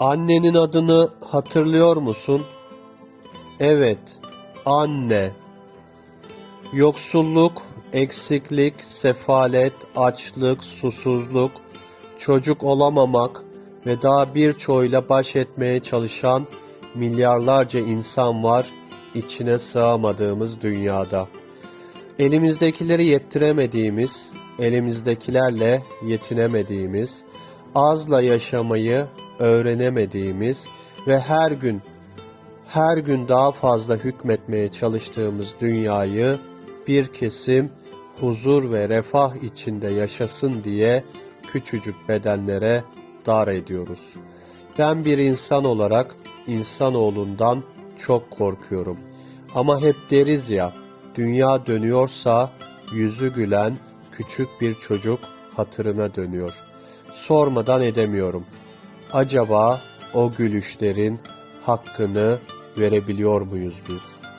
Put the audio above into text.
Annenin adını hatırlıyor musun? Evet, anne. Yoksulluk, eksiklik, sefalet, açlık, susuzluk, çocuk olamamak ve daha birçoğuyla baş etmeye çalışan milyarlarca insan var içine sığamadığımız dünyada. Elimizdekileri yettiremediğimiz, elimizdekilerle yetinemediğimiz, azla yaşamayı öğrenemediğimiz ve her gün her gün daha fazla hükmetmeye çalıştığımız dünyayı bir kesim huzur ve refah içinde yaşasın diye küçücük bedenlere dar ediyoruz. Ben bir insan olarak insanoğlundan çok korkuyorum. Ama hep deriz ya, dünya dönüyorsa yüzü gülen küçük bir çocuk hatırına dönüyor. Sormadan edemiyorum. Acaba o gülüşlerin hakkını verebiliyor muyuz biz?''